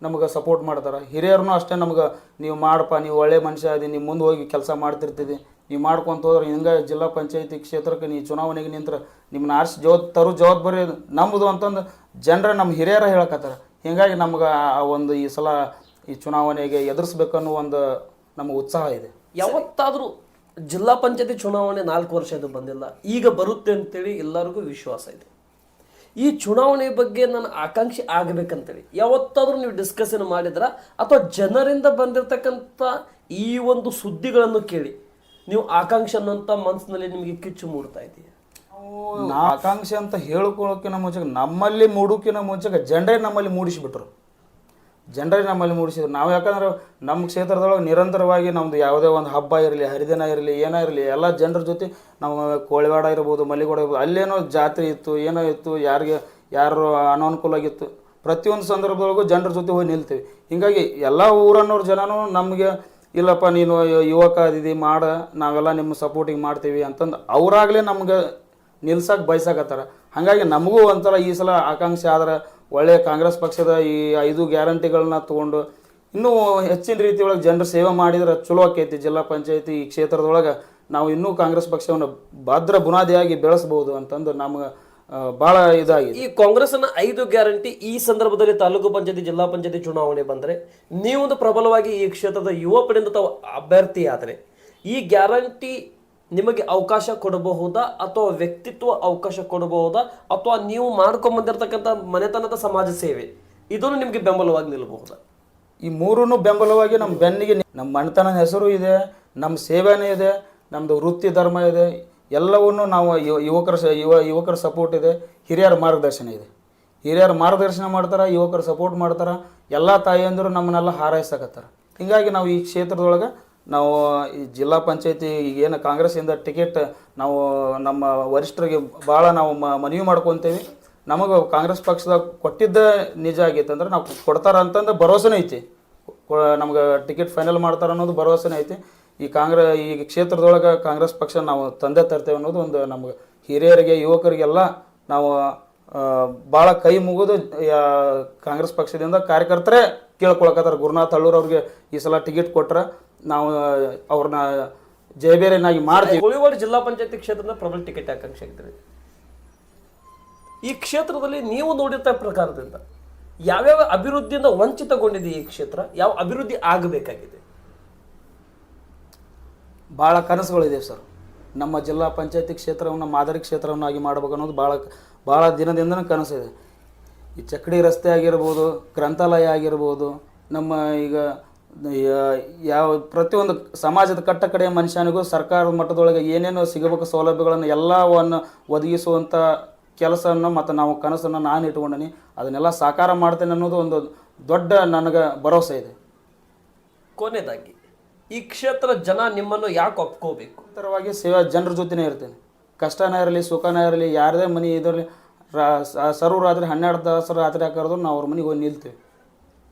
[SPEAKER 2] ನಮಗೆ ಸಪೋರ್ಟ್ ಮಾಡ್ತಾರೆ. ಹಿರಿಯರು ಅಷ್ಟೇ ನಮ್ಗೆ ನೀವು ಮಾಡಪ್ಪ, ನೀವು ಒಳ್ಳೆ ಮನುಷ್ಯ ಅದಿ ನೀವು ಮುಂದೆ ಹೋಗಿ ಕೆಲಸ ಮಾಡ್ತಿರ್ತೀವಿ ನೀವು ಮಾಡ್ಕೊಂತ ಹೋದ್ರೆ ಹಿಂಗೆ ಜಿಲ್ಲಾ ಪಂಚಾಯತಿ ಕ್ಷೇತ್ರಕ್ಕೆ ನೀವು ಚುನಾವಣೆಗೆ ನಿಂತ್ರೆ ನಿಮ್ಮನ್ನ ಆರಿಸಿ ಜವ ತರು ಜವಾಬ್ದಾರಿ ನಮ್ಮದು ಅಂತಂದು ಜನರ ನಮ್ಮ ಹಿರಿಯರ ಹೇಳಕತ್ತಾರ. ಹೀಗಾಗಿ ನಮ್ಗೆ ಆ ಒಂದು ಈ ಸಲ ಈ ಚುನಾವಣೆಗೆ ಎದುರಿಸ್ಬೇಕನ್ನೋ ಒಂದು ನಮಗೆ ಉತ್ಸಾಹ ಇದೆ.
[SPEAKER 1] ಯಾವತ್ತಾದರೂ ಜಿಲ್ಲಾ ಪಂಚಾಯತಿ ಚುನಾವಣೆ ನಾಲ್ಕು ವರ್ಷ ಇದು ಬಂದಿಲ್ಲ, ಈಗ ಬರುತ್ತೆ ಅಂತೇಳಿ ಎಲ್ಲರಿಗೂ ವಿಶ್ವಾಸ ಇದೆ. ಈ ಚುನಾವಣೆ ಬಗ್ಗೆ ನನ್ನ ಆಕಾಂಕ್ಷೆ ಆಗಬೇಕಂತೇಳಿ, ಯಾವತ್ತಾದರೂ ನೀವು ಡಿಸ್ಕಷನ್ ಮಾಡಿದ್ರ ಅಥವಾ ಜನರಿಂದ ಬಂದಿರತಕ್ಕಂಥ ಈ ಒಂದು ಸುದ್ದಿಗಳನ್ನು ಕೇಳಿ ನೀವು ಆಕಾಂಕ್ಷೆ ಅನ್ನೋಂಥ ಮನಸ್ಸಿನಲ್ಲಿ ನಿಮಗೆ ಕಿಚ್ಚು ಮೂಡ್ತಾ ಇದೆಯಾ?
[SPEAKER 2] ಆಕಾಂಕ್ಷೆ ಅಂತ ಹೇಳ್ಕೊಳ್ಳೋಕ್ಕಿಂತ ಮುಂಚೆ ನಮ್ಮಲ್ಲಿ ಮೂಡೋಕ್ಕಿಂತ ಮುಂಚೆ ಜನರೇ ನಮ್ಮಲ್ಲಿ ಮೂಡಿಸಿಬಿಟ್ರು. ಜನರೇ ನಮ್ಮಲ್ಲಿ ಮೂಡಿಸಿದ್ರು. ನಾವು ಯಾಕಂದ್ರೆ ನಮ್ಮ ಕ್ಷೇತ್ರದೊಳಗೆ ನಿರಂತರವಾಗಿ ನಮ್ಮದು ಯಾವುದೇ ಒಂದು ಹಬ್ಬ ಇರಲಿ ಹರಿದಿನ ಇರಲಿ ಏನೋ ಇರಲಿ ಎಲ್ಲ ಜನರ ಜೊತೆ ನಾವು ಕೋಳಿವಾಡ ಇರ್ಬೋದು ಮಲ್ಲಿಗೋಡ ಇರ್ಬೋದು ಅಲ್ಲೇನೋ ಜಾತ್ರೆ ಇತ್ತು ಏನೋ ಇತ್ತು ಯಾರಿಗೆ ಯಾರು ಅನಾನುಕೂಲ ಆಗಿತ್ತು ಪ್ರತಿಯೊಂದು ಸಂದರ್ಭದೊಳಗೂ ಜನರ ಜೊತೆ ಹೋಗಿ ನಿಲ್ತೀವಿ. ಹೀಗಾಗಿ ಎಲ್ಲ ಊರನ್ನೋರು ಜನನೂ ನಮಗೆ ಇಲ್ಲಪ್ಪ, ನೀನು ಯುವಕ ಅದಿದಿ, ಮಾಡ, ನಾವೆಲ್ಲ ನಿಮ್ಮ ಸಪೋರ್ಟಿಗೆ ಮಾಡ್ತೀವಿ ಅಂತಂದು ಅವರಾಗಲೇ ನಮ್ಗೆ ನಿಲ್ಸಕ್ಕೆ ಬಯಸಕತ್ತಾರ. ಹಾಗಾಗಿ ನಮಗೂ ಒಂಥರ ಈ ಸಲ ಆಕಾಂಕ್ಷೆ ಆದ್ರೆ ಒಳ್ಳೆಯ ಕಾಂಗ್ರೆಸ್ ಪಕ್ಷದ ಈ ಐದು ಗ್ಯಾರಂಟಿಗಳನ್ನ ತೊಗೊಂಡು ಇನ್ನೂ ಹೆಚ್ಚಿನ ರೀತಿ ಒಳಗೆ ಜನರು ಸೇವೆ ಮಾಡಿದ್ರೆ ಚಲೋ ಆಕೈತಿ. ಜಿಲ್ಲಾ ಪಂಚಾಯತಿ ಈ ಕ್ಷೇತ್ರದೊಳಗೆ ನಾವು ಇನ್ನೂ ಕಾಂಗ್ರೆಸ್ ಪಕ್ಷವನ್ನು ಭದ್ರ ಬುನಾದಿಯಾಗಿ ಬೆಳೆಸ್ಬೋದು ಅಂತಂದು ನಮ್ಗೆ ಭಾಳ ಇದಾಗಿದೆ.
[SPEAKER 1] ಈ ಕಾಂಗ್ರೆಸ್ನ ಐದು ಗ್ಯಾರಂಟಿ ಈ ಸಂದರ್ಭದಲ್ಲಿ ತಾಲೂಕು ಪಂಚಾಯತಿ ಜಿಲ್ಲಾ ಪಂಚಾಯತಿ ಚುನಾವಣೆ ಬಂದರೆ ನೀವೊಂದು ಪ್ರಬಲವಾಗಿ ಈ ಕ್ಷೇತ್ರದ ಯುವ ಪಡೆಯಿಂದ ತಾವು ಅಭ್ಯರ್ಥಿ ಆದರೆ ಈ ಗ್ಯಾರಂಟಿ ನಿಮಗೆ ಅವಕಾಶ ಕೊಡಬಹುದಾ ಅಥವಾ ವ್ಯಕ್ತಿತ್ವ ಅವಕಾಶ ಕೊಡಬಹುದಾ ಅಥವಾ ನೀವು ಮಾಡ್ಕೊಂಡ್ಬಂದಿರತಕ್ಕಂಥ ಮನೆತನದ ಸಮಾಜ ಸೇವೆ? ಇದನ್ನು ನಿಮಗೆ ಬೆಂಬಲವಾಗಿ ನಿಲ್ಲಬಹುದಾ
[SPEAKER 2] ಈ ಮೂರೂ ಬೆಂಬಲವಾಗಿ ನಮ್ಮ ಬೆನ್ನಿಗೆ ನಮ್ಮ ಮನೆತನದ ಹೆಸರು ಇದೆ ನಮ್ಮ ಸೇವೆನೇ ಇದೆ ನಮ್ಮದು ವೃತ್ತಿ ಧರ್ಮ ಇದೆ ಎಲ್ಲವನ್ನು ನಾವು ಯುವ- ಯುವಕರ ಯುವ ಯುವಕರ ಸಪೋರ್ಟ್ ಇದೆ. ಹಿರಿಯರ ಮಾರ್ಗದರ್ಶನ ಇದೆ. ಹಿರಿಯರ ಮಾರ್ಗದರ್ಶನ ಮಾಡ್ತಾರೆ, ಯುವಕರು ಸಪೋರ್ಟ್ ಮಾಡ್ತಾರೆ, ಎಲ್ಲ ತಾಯಿಯಂದರು ನಮ್ಮನ್ನೆಲ್ಲ ಹಾರೈಸಕತ್ತಾರ. ಹೀಗಾಗಿ ನಾವು ಈ ಕ್ಷೇತ್ರದೊಳಗೆ ನಾವು ಈ ಜಿಲ್ಲಾ ಪಂಚಾಯತಿ ಈಗೇನು ಕಾಂಗ್ರೆಸ್ಸಿಂದ ಟಿಕೆಟ್ ನಾವು ನಮ್ಮ ವರಿಷ್ಠರಿಗೆ ಭಾಳ ನಾವು ಮ- ಮನವಿ ಮಾಡ್ಕೊತೀವಿ. ನಮಗೆ ಕಾಂಗ್ರೆಸ್ ಪಕ್ಷದಾಗ ಕೊಟ್ಟಿದ್ದ ನಿಜ ಆಗೈತೆ ಅಂದ್ರೆ ನಾವು ಕೊಡ್ತಾರ ಅಂತಂದು ಭರವಸೆನೇ ಐತಿ. ನಮ್ಗೆ ಟಿಕೆಟ್ ಫೈನಲ್ ಮಾಡ್ತಾರ ಅನ್ನೋದು ಭರವಸೆನೇ ಐತಿ. ಈ ಕಾಂಗ್ರೆ, ಈ ಕ್ಷೇತ್ರದೊಳಗೆ ಕಾಂಗ್ರೆಸ್ ಪಕ್ಷ ನಾವು ತಂದೆ ತರ್ತೇವೆ ಅನ್ನೋದು ಒಂದು ನಮ್ಗೆ ಹಿರಿಯರಿಗೆ, ಯುವಕರಿಗೆಲ್ಲ ನಾವು ಭಾಳ ಕೈ ಮುಗಿದು ಕಾಂಗ್ರೆಸ್ ಪಕ್ಷದಿಂದ ಕಾರ್ಯಕರ್ತರೇ ಕೇಳ್ಕೊಳಕತ್ತಾರ. ಗುರುನಾಥ್ ಹಳ್ಳೂರ್ ಅವ್ರಿಗೆ ಈ ಸಲ ಟಿಕೆಟ್ ಕೊಟ್ರೆ ನಾವು, ಅವ್ರನ್ನ ಜಯಬೇರೆನಾಗಿ ಮಾಡ್ತೀವಿ.
[SPEAKER 1] ಕೋಳಿವಾಡ ಜಿಲ್ಲಾ ಪಂಚಾಯತಿ ಕ್ಷೇತ್ರದ ಪ್ರಬಲ ಟಿಕೆಟ್ ಆಕಾಂಕ್ಷೆ ಆಗಿದ್ರಿ. ಈ ಕ್ಷೇತ್ರದಲ್ಲಿ ನೀವು ನೋಡಿರ್ತ ಪ್ರಕಾರದಿಂದ ಯಾವ್ಯಾವ ಅಭಿವೃದ್ಧಿಯಿಂದ ವಂಚಿತಗೊಂಡಿದೆ ಈ ಕ್ಷೇತ್ರ, ಯಾವ ಅಭಿವೃದ್ಧಿ ಆಗಬೇಕಾಗಿದೆ?
[SPEAKER 2] ಭಾಳ ಕನಸುಗಳಿದೆ ಸರ್. ನಮ್ಮ ಜಿಲ್ಲಾ ಪಂಚಾಯತಿ ಕ್ಷೇತ್ರವನ್ನು, ಮಾದರಿ ಕ್ಷೇತ್ರವನ್ನಾಗಿ ಮಾಡಬೇಕು ಅನ್ನೋದು ಭಾಳ ಭಾಳ ದಿನದಿಂದನೂ ಕನಸಿದೆ. ಈ ಚಕ್ಕಡಿ ರಸ್ತೆ ಆಗಿರ್ಬೋದು, ಗ್ರಂಥಾಲಯ ಆಗಿರ್ಬೋದು, ನಮ್ಮ ಈಗ ಯಾವ ಪ್ರತಿಯೊಂದು ಸಮಾಜದ ಕಟ್ಟ ಕಡೆಯ ಮನುಷ್ಯನಿಗೂ ಸರ್ಕಾರದ ಮಟ್ಟದೊಳಗೆ ಏನೇನು ಸಿಗಬೇಕು ಸೌಲಭ್ಯಗಳನ್ನು ಎಲ್ಲವನ್ನು ಒದಗಿಸುವಂಥ ಕೆಲಸವನ್ನು ಮತ್ತು ನಾವು ಕನಸನ್ನು ನಾನು ಇಟ್ಕೊಂಡೀನಿ, ಅದನ್ನೆಲ್ಲ ಸಾಕಾರ ಮಾಡ್ತೇನೆ ಅನ್ನೋದು ಒಂದು ದೊಡ್ಡ ನನಗೆ ಭರವಸೆ ಇದೆ.
[SPEAKER 1] ಕೊನೆಯದಾಗಿ ಈ ಕ್ಷೇತ್ರ ಜನ ನಿಮ್ಮನ್ನು ಯಾಕೆ ಒಪ್ಕೋಬೇಕು?
[SPEAKER 2] ನಿರಂತರವಾಗಿ ಸೇವಾ ಜನರ ಜೊತೆನೇ ಇರ್ತೇನೆ. ಕಷ್ಟನೇ ಇರಲಿ ಸುಖನೇ ಇರಲಿ ಯಾರದೇ ಮನೆ ಇದರಲ್ಲಿ ಸರ್ವ ರಾತ್ರಿ ಹನ್ನೆರಡು ತಾಸು ರಾತ್ರಿ ಹಾಕಿರೋದು ನಾವು ಅವ್ರ ಮನೆಗೆ ಹೋಗಿ ನಿಲ್ತೀವಿ.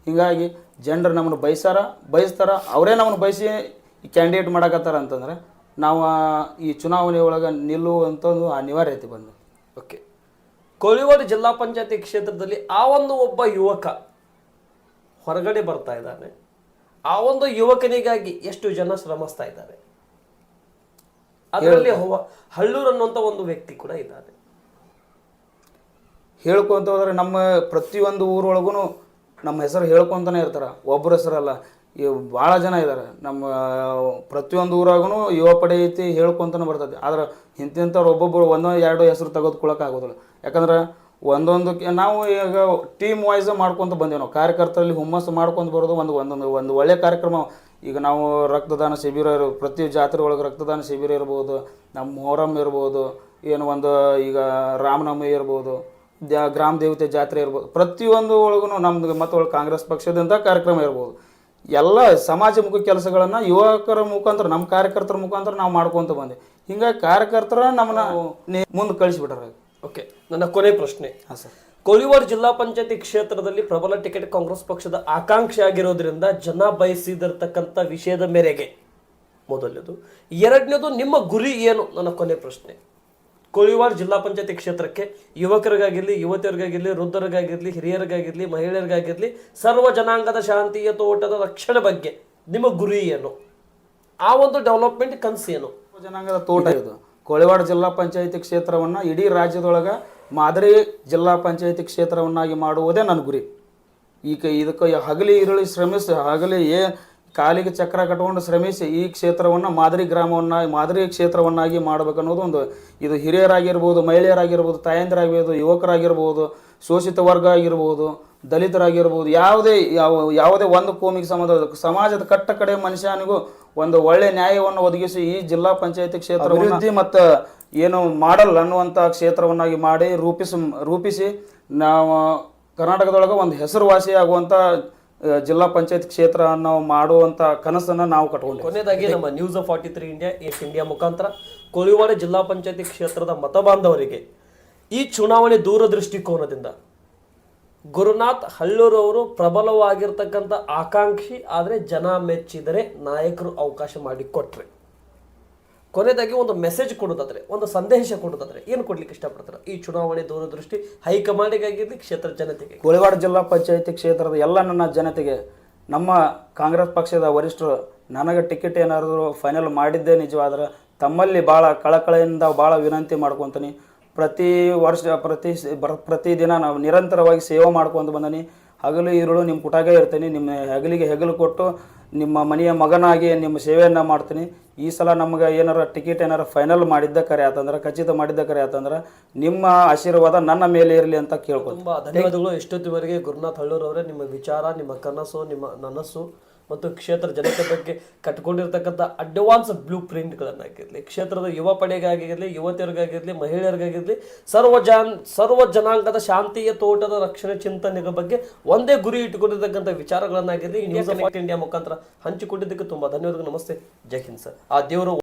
[SPEAKER 2] ಹೀಗಾಗಿ ಜನರು ನಮ್ಮನ್ನು ಬಯಸಾರ ಬಯಸ್ತಾರ ಅವರೇ ನಮ್ಮನ್ನು ಬಯಸಿ ಈ ಕ್ಯಾಂಡಿಡೇಟ್ ಮಾಡಕತ್ತಾರ ಅಂತಂದ್ರೆ ನಾವು ಈ ಚುನಾವಣೆ ಒಳಗೆ ನಿಲ್ಲುವಂಥ ಒಂದು ಅನಿವಾರ್ಯತೆ ಬಂದು.
[SPEAKER 1] ಓಕೆ ಕೋಳಿವಾಡ ಜಿಲ್ಲಾ ಪಂಚಾಯತಿ ಕ್ಷೇತ್ರದಲ್ಲಿ ಆ ಒಂದು ಒಬ್ಬ ಯುವಕ ಹೊರಗಡೆ ಬರ್ತಾ ಇದ್ದಾನೆ. ಆ ಒಂದು ಯುವಕನಿಗಾಗಿ ಎಷ್ಟು ಜನ ಶ್ರಮಿಸ್ತಾ ಇದ್ದಾರೆ? ಅದರಲ್ಲಿ ಹಳ್ಳೂರ್ ಅನ್ನುವಂಥ ಒಂದು ವ್ಯಕ್ತಿ ಕೂಡ ಇದ್ದಾರೆ.
[SPEAKER 2] ಹೇಳ್ಕೊಂತ ಹೋದ್ರೆ ನಮ್ಮ ಪ್ರತಿಯೊಂದು ಊರೊಳಗೂ ನಮ್ಮ ಹೆಸರು ಹೇಳ್ಕೊಂತಾನೆ ಇರ್ತಾರೆ. ಒಬ್ಬರ ಹೆಸರಲ್ಲ ಭಾಳ ಜನ ಇದ್ದಾರೆ ನಮ್ಮ ಪ್ರತಿಯೊಂದು ಊರಾಗೂ ಯುವ ಪಡೆ ಐತಿ ಹೇಳ್ಕೊಂತಾನೆ ಬರ್ತದೆ. ಆದ್ರೆ ಇಂತಿಂಥವ್ರು ಒಬ್ಬೊಬ್ಬರು ಒಂದೊಂದು ಎರಡು ಹೆಸರು ತೆಗೆದುಕೊಳ್ಳೋಕೆ ಆಗೋದಿಲ್ಲ. ಯಾಕಂದ್ರೆ ಒಂದೊಂದು ನಾವು ಈಗ ಟೀಮ್ ವೈಸ್ ಮಾಡ್ಕೊತ ಬಂದೇವೆ ನಾವು. ಕಾರ್ಯಕರ್ತರಲ್ಲಿ ಹುಮ್ಮಸ್ಸು ಮಾಡ್ಕೊಂಡು ಬರೋದು ಒಂದು ಒಂದೊಂದು, ಒಂದು ಒಳ್ಳೆಯ ಕಾರ್ಯಕ್ರಮ. ಈಗ ನಾವು ರಕ್ತದಾನ ಶಿಬಿರ ಇರೋ, ಪ್ರತಿ ಜಾತ್ರೆ ಒಳಗೆ ರಕ್ತದಾನ ಶಿಬಿರ ಇರ್ಬೋದು, ನಮ್ಮ ಮೊಹರಂ ಇರ್ಬೋದು, ಏನು ಒಂದು ಈಗ ರಾಮನವಮಿ ಇರ್ಬೋದು, ದ್ಯಾ- ಗ್ರಾಮ ದೇವತೆ ಜಾತ್ರೆ ಇರ್ಬೋದು, ಪ್ರತಿಯೊಂದು ಒಳಗೂ ನಮ್ದು ಮತ್ತು ಒಳಗೆ ಕಾಂಗ್ರೆಸ್ ಪಕ್ಷದಿಂದ ಕಾರ್ಯಕ್ರಮ ಇರ್ಬೋದು. ಎಲ್ಲ ಸಮಾಜಮುಖಿ ಕೆಲಸಗಳನ್ನು ಯುವಕರ ಮುಖಾಂತರ, ನಮ್ಮ ಕಾರ್ಯಕರ್ತರ ಮುಖಾಂತರ ನಾವು ಮಾಡ್ಕೊತ ಬಂದೆ ಹಿಂಗಾಗಿ ಕಾರ್ಯಕರ್ತರ ನಮ್ಮನ್ನ ಮುಂದೆ ಕಳಿಸ್ಬಿಟ್ಟಾರೆ
[SPEAKER 1] ಓಕೆ ನನ್ನ ಕೊನೆ ಪ್ರಶ್ನೆ.
[SPEAKER 2] ಹಾಂ ಸರ್.
[SPEAKER 1] ಕೋಳಿವಾಡ ಜಿಲ್ಲಾ ಪಂಚಾಯತಿ ಕ್ಷೇತ್ರದಲ್ಲಿ ಪ್ರಬಲ ಟಿಕೆಟ್ ಕಾಂಗ್ರೆಸ್ ಪಕ್ಷದ ಆಕಾಂಕ್ಷೆ ಆಗಿರೋದ್ರಿಂದ ಜನ ಬಯಸಿದಿರ್ತಕ್ಕಂಥ ವಿಷಯದ ಮೇರೆಗೆ. ಮೊದಲನೇದು. ಎರಡನೇದು ನಿಮ್ಮ ಗುರಿ ಏನು? ನನ್ನ ಕೊನೆ ಪ್ರಶ್ನೆ. ಕೋಳಿವಾಡ ಜಿಲ್ಲಾ ಪಂಚಾಯತಿ ಕ್ಷೇತ್ರಕ್ಕೆ ಯುವಕರಿಗಾಗಿರಲಿ ಯುವತಿಯರಿಗಾಗಿರ್ಲಿ ವೃದ್ಧರಿಗಾಗಿರ್ಲಿ ಹಿರಿಯರಿಗಾಗಿರ್ಲಿ ಮಹಿಳೆಯರಿಗಾಗಿರ್ಲಿ ಸರ್ವ ಜನಾಂಗದ ಶಾಂತಿಯ ತೋಟದ ರಕ್ಷಣೆ ಬಗ್ಗೆ ನಿಮ್ಮ ಗುರಿ ಏನು? ಆ ಒಂದು ಡೆವಲಪ್ಮೆಂಟ್ ಕನಸು ಏನು?
[SPEAKER 2] ಜನಾಂಗದ ತೋಟ ಇದು. ಕೋಳಿವಾಡ ಜಿಲ್ಲಾ ಪಂಚಾಯಿತಿ ಕ್ಷೇತ್ರವನ್ನು ಇಡೀ ರಾಜ್ಯದೊಳಗೆ ಮಾದರಿ ಜಿಲ್ಲಾ ಪಂಚಾಯಿತಿ ಕ್ಷೇತ್ರವನ್ನಾಗಿ ಮಾಡುವುದೇ ನನ್ನ ಗುರಿ. ಈಗ ಇದಕ್ಕೆ ಹಗಲಿ ಇರುಳಿ ಶ್ರಮಿಸಿ, ಹಗಲಿ ಏ ಕಾಲಿಗೆ ಚಕ್ರ ಕಟ್ಕೊಂಡು ಶ್ರಮಿಸಿ ಈ ಕ್ಷೇತ್ರವನ್ನು ಮಾದರಿ ಗ್ರಾಮವನ್ನಾಗಿ ಮಾದರಿ ಕ್ಷೇತ್ರವನ್ನಾಗಿ ಮಾಡಬೇಕನ್ನೋದು ಒಂದು ಇದು ಹಿರಿಯರಾಗಿರ್ಬೋದು, ಮಹಿಳೆಯರಾಗಿರ್ಬೋದು, ತಾಯಂದಿರಾಗಿರ್ಬೋದು, ಯುವಕರಾಗಿರ್ಬೋದು, ಶೋಷಿತ ವರ್ಗ ಆಗಿರ್ಬೋದು, ದಲಿತರಾಗಿರ್ಬೋದು, ಯಾವುದೇ ಯಾವ, ಯಾವುದೇ ಒಂದು ಕೋಮಿಗೆ ಸಂಬಂಧ, ಸಮಾಜದ ಕಟ್ಟ ಕಡೆ ಮನುಷ್ಯನಿಗೂ ಒಂದು ಒಳ್ಳೆ ನ್ಯಾಯವನ್ನು ಒದಗಿಸಿ ಈ ಜಿಲ್ಲಾ ಪಂಚಾಯತಿ ಕ್ಷೇತ್ರ ಅಭಿವೃದ್ಧಿ ಮತ್ತು ಏನು ಮಾಡಲ್ ಅನ್ನುವಂಥ ಕ್ಷೇತ್ರವನ್ನಾಗಿ ಮಾಡಿ ರೂಪಿಸಿ ರೂಪಿಸಿ ನಾವು ಕರ್ನಾಟಕದೊಳಗೆ ಒಂದು ಹೆಸರುವಾಸಿ ಆಗುವಂಥ ಜಿಲ್ಲಾ ಪಂಚಾಯತ್ ಕ್ಷೇತ್ರ ನಾವು ಮಾಡುವಂತ ಕನಸನ್ನ ನಾವು ಕಟ್ಕೊಂಡು
[SPEAKER 1] ಕೊನೆಯದಾಗಿ ನಮ್ಮ news of forty three India east India ಮುಖಾಂತರ ಕೋಳಿವಾಡ ಜಿಲ್ಲಾ ಪಂಚಾಯತಿ ಕ್ಷೇತ್ರದ ಮತಬಾಂಧವರಿಗೆ ಈ ಚುನಾವಣೆ ದೂರದೃಷ್ಟಿಕೋನದಿಂದ ಗುರುನಾಥ್ ಹಳ್ಳೂರು ಅವರು ಪ್ರಬಲವಾಗಿರ್ತಕ್ಕಂಥ ಆಕಾಂಕ್ಷಿ, ಆದರೆ ಜನ ಮೆಚ್ಚಿದರೆ ನಾಯಕರು ಅವಕಾಶ ಮಾಡಿಕೊಟ್ರೆ ಕೊನೆಯದಾಗಿ ಒಂದು ಮೆಸೇಜ್ ಕೊಡೋದಾದರೆ, ಒಂದು ಸಂದೇಶ ಕೊಡೋದಾದರೆ ಏನು ಕೊಡ್ಲಿಕ್ಕೆ ಇಷ್ಟಪಡ್ತಾರೆ? ಈ ಚುನಾವಣೆ ದೂರದೃಷ್ಟಿ ಹೈಕಮಾಂಡಿಗಾಗಿರಲಿ ಕ್ಷೇತ್ರ ಜನತೆಗೆ
[SPEAKER 2] ಕೋಳಿವಾಡ ಜಿಲ್ಲಾ ಪಂಚಾಯತಿ ಕ್ಷೇತ್ರದ ಎಲ್ಲ ನನ್ನ ಜನತೆಗೆ, ನಮ್ಮ ಕಾಂಗ್ರೆಸ್ ಪಕ್ಷದ ವರಿಷ್ಠರು, ನನಗೆ ಟಿಕೆಟ್ ಏನಾದರೂ ಫೈನಲ್ ಮಾಡಿದ್ದೇ ನಿಜವಾದ್ರೆ ತಮ್ಮಲ್ಲಿ ಭಾಳ ಕಳಕಳೆಯಿಂದ ಭಾಳ ವಿನಂತಿ ಮಾಡ್ಕೊತೀನಿ. ಪ್ರತಿ ವರ್ಷ, ಪ್ರತಿ ಪ್ರತಿ ದಿನ ನಾವು ನಿರಂತರವಾಗಿ ಸೇವೆ ಮಾಡ್ಕೊಂಡು ಬಂದನಿ. ಹಗಲು ಇರುಳು ನಿಮ್ಮ ಪುಟಾಗೆ ಇರ್ತೀನಿ. ನಿಮ್ಮ ಹೆಗಲಿಗೆ ಹೆಗಲು ಕೊಟ್ಟು ನಿಮ್ಮ ಮನೆಯ ಮಗನಾಗಿ ನಿಮ್ಮ ಸೇವೆಯನ್ನು ಮಾಡ್ತೀನಿ. ಈ ಸಲ ನಮ್ಗೆ ಏನಾರ ಟಿಕೆಟ್ ಏನಾರ ಫೈನಲ್ ಮಾಡಿದ್ದ ಕರೆ ಆತಂದ್ರೆ, ಖಚಿತ ಮಾಡಿದ್ದ ಕರೆ ಆತಂದ್ರೆ, ನಿಮ್ಮ ಆಶೀರ್ವಾದ ನನ್ನ ಮೇಲೆ ಇರಲಿ ಅಂತ ಕೇಳ್ಕೊಂಡು
[SPEAKER 1] ತುಂಬಾ ಧನ್ಯವಾದಗಳು. ಎಷ್ಟೊತ್ತಿವರೆಗೆ ಗುರುನಾಥ್ ಹಳ್ಳೂರವರೇ ನಿಮ್ಮ ವಿಚಾರ, ನಿಮ್ಮ ಕನಸು, ನಿಮ್ಮ ನನಸ್ಸು ಮತ್ತು ಕ್ಷೇತ್ರ ಜನತೆ ಬಗ್ಗೆ ಕಟ್ಕೊಂಡಿರ್ತಕ್ಕಂಥ ಅಡ್ವಾನ್ಸ್ ಬ್ಲೂ ಪ್ರಿಂಟ್ಗಳನ್ನಾಗಿರಲಿ ಕ್ಷೇತ್ರದ ಯುವ ಪಡೆಗಾಗಿರಲಿ, ಯುವತಿಯರಿಗಾಗಿರಲಿ, ಮಹಿಳೆಯರಿಗಾಗಿರಲಿ, ಸರ್ವ ಜಾನ್, ಸರ್ವ ಜನಾಂಗದ ಶಾಂತಿಯ ತೋಟದ ರಕ್ಷಣೆ ಚಿಂತನೆಗಳ ಬಗ್ಗೆ ಒಂದೇ ಗುರಿ ಇಟ್ಟುಕೊಂಡಿರ್ತಕ್ಕಂಥ ವಿಚಾರಗಳನ್ನಾಗಿರಲಿ ನ್ಯೂಸ್ ಆಫ್ ಇಂಡಿಯಾ ಮುಖಾಂತರ ಹಂಚಿಕೊಂಡಿದ್ದಕ್ಕೆ ತುಂಬ ಧನ್ಯವಾದಗಳು. ನಮಸ್ತೆ. ಜೈ ಹಿಂದ್ ಸರ್. ಆ ದೇವರು